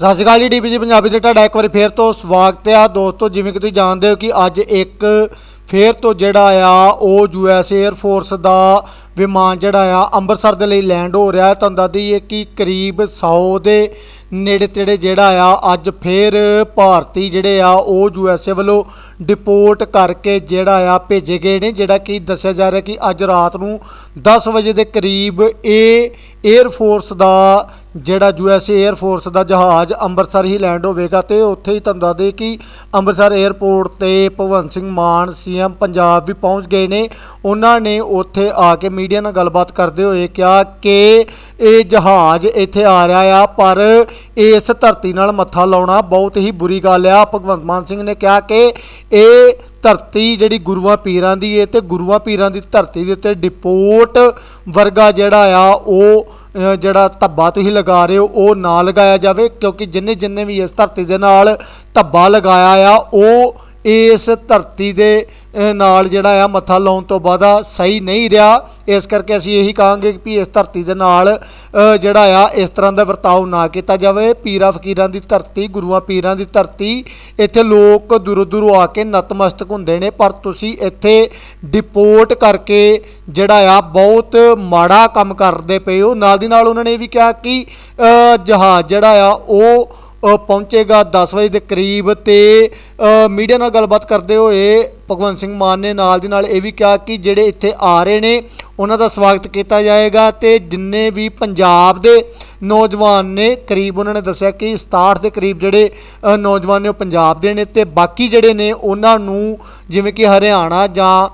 ਸਤਿ ਸ਼੍ਰੀ ਅਕਾਲ ਜੀ ਡੀਪੀਜੀ ਪੰਜਾਬੀ ਤੇ ਤੁਹਾਡਾ ਇੱਕ ਵਾਰੀ ਫੇਰ ਤੋਂ ਸਵਾਗਤ ਹੈ। ਦੋਸਤੋ, ਜਿਵੇਂ ਕਿ ਤੁਸੀਂ ਜਾਣਦੇ ਹੋ ਕਿ ਅੱਜ ਇੱਕ ਫੇਰ ਤੋਂ ਜਿਹੜਾ ਆ, ਉਹ ਯੂਐਸ 에ਅਰ ਫੋਰਸ ਦਾ ਵਿਮਾਨ ਜਿਹੜਾ ਆ, ਅੰਮ੍ਰਿਤਸਰ ਦੇ ਲਈ ਲੈਂਡ ਹੋ ਰਿਹਾ ਹੈ। ਤੁਹਾਨੂੰ ਦੱਸ ਦਈਏ ਕਿ ਕਰੀਬ 100 ਦੇ ਨੇੜੇ ਤੇੜੇ ਜਿਹੜਾ ਆ, ਅੱਜ ਫੇਰ ਭਾਰਤੀ ਜਿਹੜੇ ਆ, ਉਹ ਯੂਐਸਏ ਵੱਲੋਂ ਡਿਪੋਰਟ ਕਰਕੇ ਜਿਹੜਾ ਆ, ਭੇਜੇ ਗਏ ਨੇ। ਜਿਹੜਾ ਕਿ ਦੱਸਿਆ ਜਾ ਰਿਹਾ ਕਿ ਅੱਜ ਰਾਤ ਨੂੰ 10 ਵਜੇ ਦੇ ਕਰੀਬ ਇਹ 에ਅਰ ਫੋਰਸ ਦਾ ਜਿਹੜਾ ਯੂਐਸਏ 에ਅਰ ਫੋਰਸ ਦਾ ਜਹਾਜ਼ ਅੰਮ੍ਰਿਤਸਰ ਹੀ ਲੈਂਡ ਹੋਵੇਗਾ ਤੇ ਉੱਥੇ ਹੀ ਤੁਹਾਨੂੰ ਦੱਸਦੇ ਕਿ ਅੰਮ੍ਰਿਤਸਰ 에ਅਰਪੋਰਟ ਤੇ ਭਗਵੰਤ ਸਿੰਘ ਮਾਨ ਸੀਐਮ ਪੰਜਾਬ ਵੀ ਪਹੁੰਚ ਗਏ ਨੇ। ਉਹਨਾਂ ਨੇ ਉੱਥੇ ਆ ਕੇ ਮੀਡੀਆ ਨਾਲ ਗੱਲਬਾਤ ਕਰਦੇ ਹੋਏ ਕਿਹਾ ਕਿ ਇਹ ਜਹਾਜ਼ ਇੱਥੇ ਆ ਰਿਹਾ ਆ, ਪਰ ਇਸ ਧਰਤੀ ਨਾਲ ਮੱਥਾ ਲਾਉਣਾ ਬਹੁਤ ਹੀ ਬੁਰੀ ਗੱਲ ਆ। ਭਗਵੰਤ ਮਾਨ ਸਿੰਘ ਨੇ ਕਿਹਾ ਕਿ ਇਹ ਧਰਤੀ ਜਿਹੜੀ ਗੁਰੂਆਂ ਪੀਰਾਂ ਦੀ ਏ ਤੇ ਗੁਰੂਆਂ ਪੀਰਾਂ ਦੀ ਧਰਤੀ ਦੇ ਉੱਤੇ ਡਿਪੋਰਟ ਵਰਗਾ ਜਿਹੜਾ ਆ, ਉਹ ਜਿਹੜਾ ਧੱਬਾ ਤੁਸੀਂ ਲਗਾ ਰਹੇ ਹੋ, ਉਹ ਨਾ ਲਗਾਇਆ ਜਾਵੇ, ਕਿਉਂਕਿ ਜਿੰਨੇ ਜਿੰਨੇ ਵੀ ਇਸ ਧਰਤੀ ਦੇ ਨਾਲ ਧੱਬਾ ਲਗਾਇਆ ਆ, ਉਹ ਇਸ ਧਰਤੀ ਦੇ ਨਾਲ ਜਿਹੜਾ ਆ ਮੱਥਾ ਲਾਉਣ ਤੋਂ ਬਾਅਦ ਸਹੀ ਨਹੀਂ ਰਿਹਾ। ਇਸ ਕਰਕੇ ਅਸੀਂ ਇਹੀ ਕਹਾਂਗੇ ਕਿ ਇਸ ਧਰਤੀ ਦੇ ਨਾਲ ਜਿਹੜਾ ਆ ਇਸ ਤਰ੍ਹਾਂ ਦਾ ਵਰਤਾਓ ਨਾ ਕੀਤਾ ਜਾਵੇ। ਪੀਰਾਂ ਫਕੀਰਾਂ ਦੀ ਧਰਤੀ, ਗੁਰੂਆਂ ਪੀਰਾਂ ਦੀ ਧਰਤੀ, ਇੱਥੇ ਲੋਕ ਦੂਰੋਂ ਦੂਰੋਂ ਆ ਕੇ ਨਤਮਸਤਕ ਹੁੰਦੇ ਨੇ। ਪਰ ਤੁਸੀਂ ਇੱਥੇ ਡਿਪੋਰਟ ਕਰਕੇ ਜਿਹੜਾ ਆ ਬਹੁਤ ਮਾੜਾ ਕੰਮ ਕਰਦੇ ਪਏ ਹੋ। ਨਾਲ ਦੀ ਨਾਲ ਉਹਨਾਂ ਨੇ ਇਹ ਵੀ ਕਿਹਾ ਕਿ ਜਹਾਜ਼ ਜਿਹੜਾ ਆ ਉਹ ਪਹੁੰਚੇਗਾ 10 ਵਜੇ ਦੇ ਕਰੀਬ ਤੇ ਮੀਡੀਆ ਨਾਲ ਗੱਲਬਾਤ ਕਰਦੇ ਹੋਏ ਭਗਵੰਤ ਸਿੰਘ ਮਾਨ ਨੇ ਨਾਲ ਦੀ ਨਾਲ ਇਹ ਵੀ ਕਿਹਾ ਕਿ ਜਿਹੜੇ ਇੱਥੇ ਆ ਰਹੇ ਨੇ, ਉਹਨਾਂ ਦਾ ਸਵਾਗਤ ਕੀਤਾ ਜਾਏਗਾ ਤੇ ਜਿੰਨੇ ਵੀ ਪੰਜਾਬ ਦੇ ਨੌਜਵਾਨ ਨੇ, ਕਰੀਬ ਉਹਨਾਂ ਨੇ ਦੱਸਿਆ ਕਿ 67 ਦੇ ਕਰੀਬ ਜਿਹੜੇ ਨੌਜਵਾਨ ਨੇ ਉਹ ਪੰਜਾਬ ਦੇ ਨੇ ਤੇ ਬਾਕੀ ਜਿਹੜੇ ਨੇ ਉਹਨਾਂ ਨੂੰ ਜਿਵੇਂ ਕਿ ਹਰਿਆਣਾ ਜਾਂ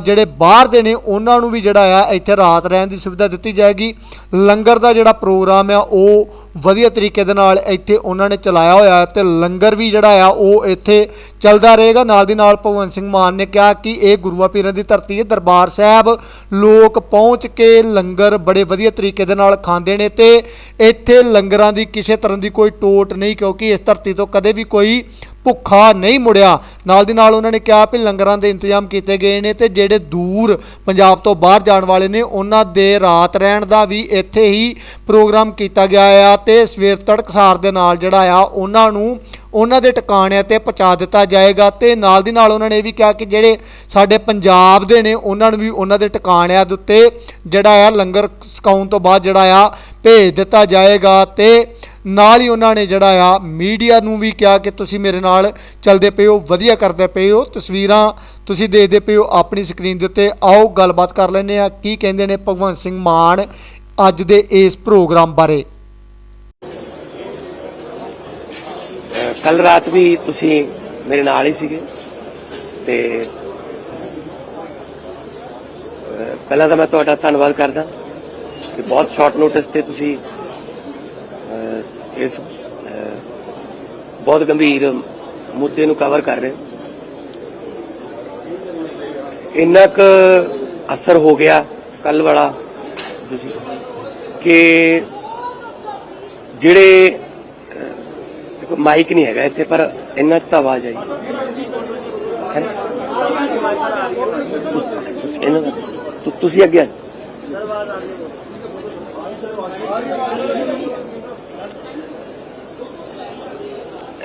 ਜਿਹੜੇ ਬਾਹਰ ਦੇ ਨੇ, ਉਹਨਾਂ ਨੂੰ ਵੀ ਜਿਹੜਾ ਆ ਇੱਥੇ ਰਾਤ ਰਹਿਣ ਦੀ ਸੁਵਿਧਾ ਦਿੱਤੀ ਜਾਏਗੀ। ਲੰਗਰ ਦਾ ਜਿਹੜਾ ਪ੍ਰੋਗਰਾਮ ਆ, ਉਹ ਵਧੀਆ ਤਰੀਕੇ ਦੇ ਨਾਲ ਇੱਥੇ ਉਹਨਾਂ ਨੇ ਚਲਾਇਆ ਹੋਇਆ ਹੈ ਤੇ ਲੰਗਰ ਵੀ ਜਿਹੜਾ ਆ, ਉਹ ਇੱਥੇ ਚੱਲਦਾ ਰਹੇਗਾ। ਨਾਲ ਦੀ ਨਾਲ ਭਗਵੰਤ ਸਿੰਘ ਮਾਨ ਨੇ ਕਿਹਾ ਕਿ ਇਹ ਗੁਰੂਆਂ ਪੀਰਾਂ ਦੀ ਧਰਤੀ ਹੈ, ਦਰਬਾਰ ਸਾਹਿਬ ਲੋਕ ਪਹੁੰਚ ਕੇ ਲੰਗਰ ਬੜੇ ਵਧੀਆ ਤਰੀਕੇ ਦੇ ਨਾਲ ਖਾਂਦੇ ਨੇ ਤੇ ਇੱਥੇ ਲੰਗਰਾਂ ਦੀ ਕਿਸੇ ਤਰ੍ਹਾਂ ਦੀ ਕੋਈ ਟੋਟ ਨਹੀਂ, ਕਿਉਂਕਿ ਇਸ ਧਰਤੀ ਤੋਂ ਕਦੇ ਵੀ ਕੋਈ ਭੁੱਖਾ ਨਹੀਂ ਮੁੜਿਆ। ਨਾਲ ਦੀ ਨਾਲ ਉਹਨਾਂ ਨੇ ਕਿਹਾ ਵੀ ਲੰਗਰਾਂ ਦੇ ਇੰਤਜ਼ਾਮ ਕੀਤੇ ਗਏ ਨੇ ਤੇ ਜਿਹੜੇ ਦੂਰ ਪੰਜਾਬ ਤੋਂ ਬਾਹਰ ਜਾਣ ਵਾਲੇ ਨੇ, ਉਹਨਾਂ ਦੇ ਰਾਤ ਰਹਿਣ ਦਾ ਵੀ ਇੱਥੇ ਹੀ ਪ੍ਰੋਗਰਾਮ ਕੀਤਾ ਗਿਆ ਆ ਤੇ ਸਵੇਰ ਤੜਕਸਾਰ ਦੇ ਨਾਲ ਜਿਹੜਾ ਆ, ਉਹਨਾਂ ਨੂੰ ਉਹਨਾਂ ਦੇ ਟਿਕਾਣਿਆਂ ਤੇ ਪਹੁੰਚਾ ਦਿੱਤਾ ਜਾਏਗਾ ਤੇ ਨਾਲ ਦੀ ਨਾਲ ਉਹਨਾਂ ਨੇ ਇਹ ਵੀ ਕਿਹਾ ਕਿ ਜਿਹੜੇ ਸਾਡੇ ਪੰਜਾਬ ਦੇ ਨੇ, ਉਹਨਾਂ ਨੂੰ ਵੀ ਉਹਨਾਂ ਦੇ ਟਿਕਾਣਿਆਂ ਦੇ ਉੱਤੇ ਜਿਹੜਾ ਆ ਲੰਗਰ ਸਕਾਉਣ ਤੋਂ ਬਾਅਦ ਜਿਹੜਾ ਆ ਭੇਜ ਦਿੱਤਾ ਜਾਏਗਾ ਤੇ ਨਾਲ ਹੀ ਉਹਨਾਂ ਨੇ ਜਿਹੜਾ ਆ, ਮੀਡੀਆ ਨੂੰ ਵੀ ਕਿਹਾ ਕਿ ਤੁਸੀਂ ਮੇਰੇ ਨਾਲ ਚੱਲਦੇ ਪਏ ਹੋ, ਵਧੀਆ ਕਰਦੇ ਪਏ ਹੋ, ਤਸਵੀਰਾਂ ਤੁਸੀਂ ਦੇਖਦੇ ਪਏ ਹੋ ਆਪਣੀ ਸਕਰੀਨ ਦੇ ਉੱਤੇ। ਆਓ ਗੱਲਬਾਤ ਕਰ ਲੈਂਦੇ ਆ ਕੀ ਕਹਿੰਦੇ ਨੇ ਭਗਵੰਤ ਸਿੰਘ ਮਾਨ ਅੱਜ ਦੇ ਇਸ ਪ੍ਰੋਗਰਾਮ ਬਾਰੇ। ਕੱਲ ਰਾਤ ਵੀ ਤੁਸੀਂ ਮੇਰੇ ਨਾਲ ਹੀ ਸੀਗੇ ਤੇ ਪਹਿਲਾਂ ਤਾਂ ਮੈਂ ਤੁਹਾਡਾ ਧੰਨਵਾਦ ਕਰਦਾ ਕਿ ਬਹੁਤ ਸ਼ਾਰਟ ਨੋਟਿਸ ਤੇ ਤੁਸੀਂ ਇਸ ਬਹੁਤ ਗੰਭੀਰ ਮੁੱਦੇ ਨੂੰ ਕਵਰ ਕਰ ਰਹੇ। ਇੰਨਾ ਕੁ ਅਸਰ ਹੋ ਗਿਆ ਕੱਲ ਵਾਲਾ ਤੁਸੀਂ, ਕਿ ਜਿਹੜੇ ਮਾਈਕ ਨਹੀਂ ਹੈਗਾ ਇੱਥੇ, ਪਰ ਇੰਨਾ ਚ ਤਾਂ ਆਵਾਜ਼ ਆਈ। ਤੁਸੀਂ ਤੁਸੀਂ ਅੱਗੇ ਆ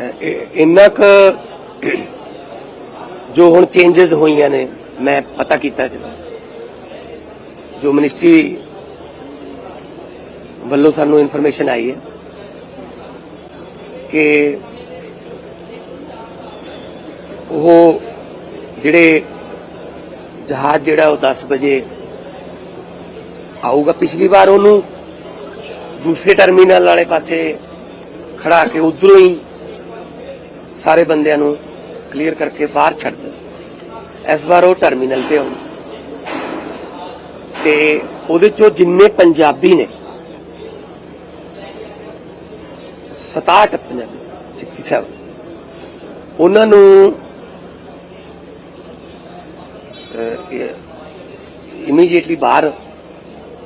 ਇੰਨਾ ਕੁ ਜੋ ਹੁਣ ਚੇਂਜਸ ਹੋਈਆਂ ਨੇ, ਮੈਂ ਪਤਾ ਕੀਤਾ ਜੀ ਜੋ ਮਿਨਿਸਟਰੀ ਵੱਲੋਂ ਸਾਨੂੰ ਇਨਫੋਰਮੇਸ਼ਨ ਆਈ ਹੈ ਕਿ ਉਹ ਜਿਹੜੇ ਜਹਾਜ਼ ਜਿਹੜਾ ਉਹ 10 ਵਜੇ ਆਊਗਾ, ਪਿਛਲੀ ਵਾਰ ਉਹਨੂੰ ਦੂਸਰੇ ਟਰਮੀਨਲ ਵਾਲੇ ਪਾਸੇ ਖੜਾ ਕੇ ਉਧਰੋਂ ਹੀ ਸਾਰੇ ਬੰਦਿਆਂ ਨੂੰ ਕਲੀਅਰ ਕਰਕੇ ਬਾਹਰ ਛੱਡ ਸੀ। ਇਸ ਵਾਰ ਉਹ ਟਰਮੀਨਲ ਤੇ ਆਉ ਤੇ ਉਹਦੇ ਚੋਂ ਜਿੰਨੇ ਪੰਜਾਬੀ ਨੇ 67 ਪੰਜਾਬੀ 67 ਉਹਨਾਂ ਨੂੰ ਇਮੀਡੀਏਟਲੀ ਬਾਹਰ,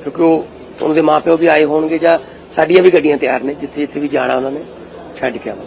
ਕਿਉਂਕਿ ਉਹ ਉਹਨਾਂ ਦੇ ਮਾਪਿਓ ਵੀ ਆਏ ਹੋਣਗੇ ਜਾਂ ਸਾਡੀਆਂ ਵੀ ਗੱਡੀਆਂ ਤਿਆਰ ਨੇ ਜਿੱਥੇ ਜਿੱਥੇ ਵੀ ਜਾਣਾ ਉਹਨਾਂ ਨੇ, ਛੱਡ ਕੇ ਆਵਾਂ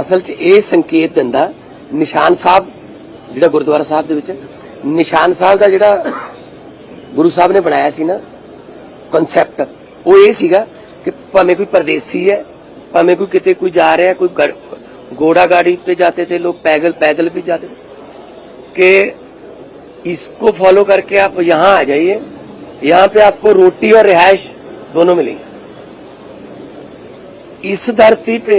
ਅਸਲ 'ਚ ਇਹ ਸੰਕੇਤ ਦਿੰਦਾ ਨਿਸ਼ਾਨ ਸਾਹਿਬ ਜਿਹੜਾ ਗੁਰਦੁਆਰਾ ਸਾਹਿਬ ਦੇ ਵਿੱਚ ਨਿਸ਼ਾਨ ਸਾਹਿਬ ਦਾ ਜਿਹੜਾ ਗੁਰੂ ਸਾਹਿਬ ਨੇ ਬਣਾਇਆ ਸੀ ਨਾ ਕਨਸੈਪਟ ਉਹ ਇਹ ਸੀਗਾ ਕਿ ਭਾਵੇਂ ਕੋਈ ਪਰਦੇਸੀ ਹੈ ਭਾਵੇਂ ਕੋਈ ਕਿਤੇ ਕੋਈ ਜਾ ਰਿਹਾ ਕੋਈ ਗੜ- घोड़ा गाड़ी पे जाते थे लोग पैदल पैदल भी जाते थे कि इसको फॉलो करके आप यहाँ आ जाइए यहाँ पे आपको रोटी और रिहाइश दोनों मिलेगी इस धरती पे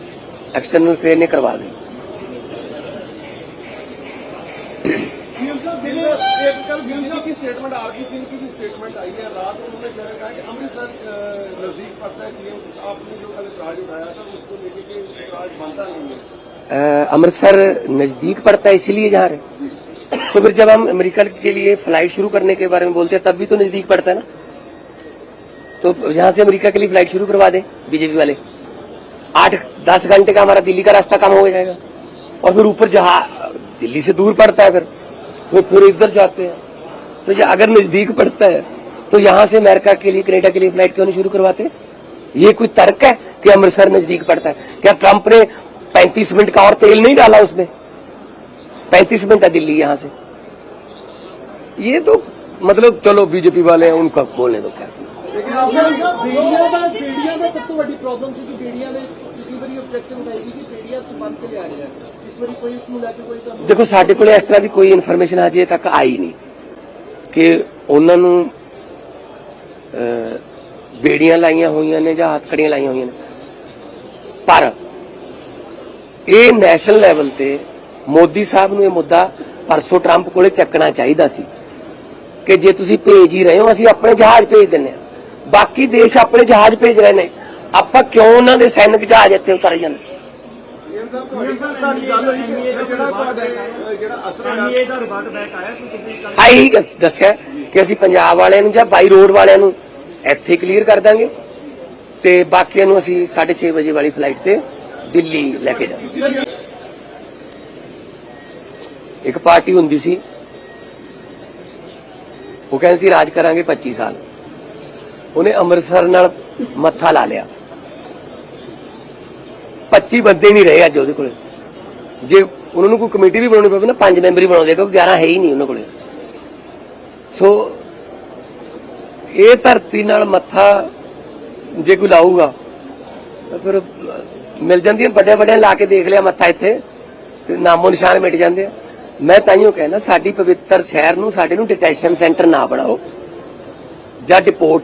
एक्सटर्नल फेयर ने करवा दी। सीएम साहब दिल्ली एक कल दिल्ली की स्टेटमेंट आरपी सिंह की स्टेटमेंट आई है? रात को उन्होंने जो कहा कि अमृतसर नज़दीक पड़ता है सीएम आपने जो कल इतराज उठाया था उसको लेके के इतराज बनता नहीं है। अमृतसर नज़दीक पड़ता है इसीलिए जा रहे तो फिर जब हम अमेरिका के लिए फ़्लाइट शुरू करने के बारे में बोलते हैं तब भी तो नज़दीक पड़ता है ना? तो यहाँ से अमेरिका के लिए फ़्लाइट शुरू करवा दे बीजेपी वाले। आठ, दस घंटे का हमारा दिल्ली का रास्ता कम हो जाएगा। और फिर ऊपर जहाँ, दिल्ली से दूर पड़ता है फिर। फिर फिर इधर जाते हैं। तो ये अगर नज़दीक पड़ता है तो यहाँ से अमेरिका के लिए, कनेडा के लिए फ़्लाइट क्यों नहीं शुरू करवाते? ये कोई तर्क है कि अमृतसर नज़दीक पड़ता है? क्या ट्रंप ने 35 मिनट का और तेल नहीं डाला उसमें? 35 मिनट है दिल्ली यहाँ से। ये तो मतलब चलो, बीजेपी वाले हैं, उनका बोलने दो क्या? ਬੇੜੀਆਂ ਦਾ ਸਭ ਤੋਂ ਵੱਡੀ ਪ੍ਰੋਬਲਮ ਸੀ ਕਿ ਬੇੜੀਆਂ ਨੇ ਪਿਛਲੀ ਵਾਰੀ ਆਬਜੈਕਸ਼ਨ ਉਠਾਈ ਸੀ ਕਿ ਬੇੜੀਆਂ ਚ ਕੇ ਲਿਆ ਰਿਹਾ ਇਸ ਵਾਰੀ ਕੋਈ ਇਸ ਨੂੰ ਲੈ ਕੇ ਕੋਈ ਤੁਹਾਨੂੰ ਦੇਖੋ, ਸਾਡੇ ਕੋਲੇ ਇਸ ਤਰ੍ਹਾਂ ਦੀ ਕੋਈ ਇਨਫੋਰਮੇਸ਼ਨ ਅਜੇ ਤੱਕ ਆਈ ਨਹੀਂ ਕਿ ਉਹਨਾਂ ਨੂੰ ਬੇੜੀਆਂ ਲਾਈਆਂ ਹੋਈਆਂ ਨੇ ਜਾਂ ਹੱਥਕੜੀਆਂ ਲਾਈਆਂ ਹੋਈਆਂ ਨੇ। ਪਰ ਇਹ ਨੈਸ਼ਨਲ ਲੈਵਲ ਤੇ ਮੋਦੀ ਸਾਹਿਬ ਨੂੰ ਇਹ ਮੁੱਦਾ ਪਰਸੋਂ ਟਰੰਪ ਕੋਲੇ ਚੱਕਣਾ ਚਾਹੀਦਾ ਸੀ ਕਿ ਜੇ ਤੁਸੀਂ ਭੇਜ ਹੀ ਰਹੇ ਹੋ, ਅਸੀਂ ਆਪਣੇ ਜਹਾਜ਼ ਭੇਜ ਦਿੰਨੇ ਆ ਬਾਕੀ ਦੇਸ਼ ਆਪਣੇ ਜਹਾਜ਼ ਭੇਜ ਰਹੇ ਨੇ। ਆਪਾਂ ਕਿਉਂ ਉਹਨਾਂ ਦੇ ਸੈਨਿਕ ਜਹਾਜ਼ ਇੱਥੇ ਉਤਾਰ ਜਾਂਦੇ? ਆਈ ਦੱਸਿਆ ਕਿ ਅਸੀਂ ਪੰਜਾਬ ਵਾਲਿਆਂ ਨੂੰ ਜਾਂ ਬਾਈ ਰੋਡ ਵਾਲਿਆਂ ਨੂੰ ਇੱਥੇ ਕਲੀਅਰ ਕਰ ਦਾਂਗੇ ਤੇ ਬਾਕੀਆਂ ਨੂੰ ਅਸੀਂ 6:30 ਵਜੇ ਵਾਲੀ ਫਲਾਈਟ ਤੇ ਦਿੱਲੀ ਲੈ ਕੇ ਜਾਵਾਂਗੇ। ਇੱਕ ਪਾਰਟੀ ਹੁੰਦੀ ਸੀ ਉਹ ਕਹਿੰਦੇ ਸੀ ਰਾਜ ਕਰਾਂਗੇ 25 ਸਾਲ। ਉਹਨੇ ਅੰਮ੍ਰਿਤਸਰ ਨਾਲ ਮੱਥਾ ਲਾ ਲਿਆ। 25 ਬੰਦੇ ਨਹੀਂ ਰਹੇ ਅੱਜ ਉਹਦੇ ਕੋਲੇ। ਜੇ ਉਹਨਾਂ ਨੂੰ ਕੋਈ ਕਮੇਟੀ ਵੀ ਬਣਾਉਣੀ ਪਵੇ ਨਾ, ਪੰਜ ਮੈਂਬਰੀ ਬਣਾਉਂਦੇ ਕਿਉਂਕਿ 11 ਹੈ ਹੀ ਨਹੀਂ ਉਹਨਾਂ ਕੋਲੇ। ਸੋ ਇਹ ਧਰਤੀ ਨਾਲ ਮੱਥਾ ਜੇ ਕੋਈ ਲਾਊਗਾ, ਤਾਂ ਫਿਰ ਮਿਲ ਜਾਂਦੀਆਂ ਵੱਡੇ ਵੱਡੇ ਲਾ ਕੇ ਦੇਖ ਲਿਆ ਮੱਥਾ ਇੱਥੇ, ਤੇ ਨਾਮੋ ਨਿਸ਼ਾਨ ਮਿਟ ਜਾਂਦੇ ਆ। ਮੈਂ ਤਾਈਓ ਕਹਿੰਦਾ ਸਾਡੀ ਪਵਿੱਤਰ ਸ਼ਹਿਰ ਨੂੰ, ਸਾਡੇ ਨੂੰ ਡਿਟੈਸ਼ਨ ਸੈਂਟਰ ਨਾ ਬਣਾਓ। ਜਾਂ ਡਿਪੋਰਟ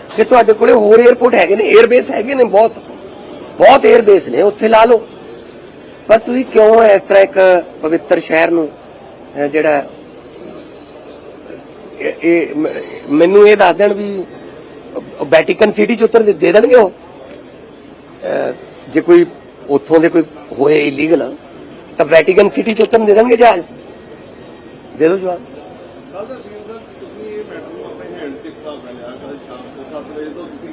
ਕਿ ਤੁਹਾਡੇ ਕੋਲੇ ਹੋਰ 에어ਪੋਰਟ ਹੈਗੇ ਨੇ 에ਅਰਬੇਸ ਹੈਗੇ ਨੇ ਬਹੁਤ। ਬਹੁਤ 에ਅਰਬੇਸ ਨੇ, ਉੱਥੇ ਲਾ ਲਓ। ਪਰ ਤੁਸੀਂ ਕਿਉਂ ਇਸ ਤਰ੍ਹਾਂ ਇੱਕ ਪਵਿੱਤਰ ਸ਼ਹਿਰ ਨੂੰ ਜਿਹੜਾ ਇਹ ਮੈਨੂੰ ਇਹ ਦੱਸ ਦੇਣ ਵੀ ਵੈਟੀਕਨ ਸਿਟੀ ਚ ਉਤਰ ਦੇ ਦੇਣਗੇ ਉਹ? ਜੇ ਕੋਈ ਉੱਥੋਂ ਦੇ ਕੋਈ ਹੋਏ ਇਲੀਗਲ ਤਾਂ ਵੈਟੀਕਨ ਸਿਟੀ ਚ ਉਤਰਨ ਦੇ ਦੇਣਗੇ ਜਹਾਜ਼? ਦੇ ਦੋ ਜਵਾਬ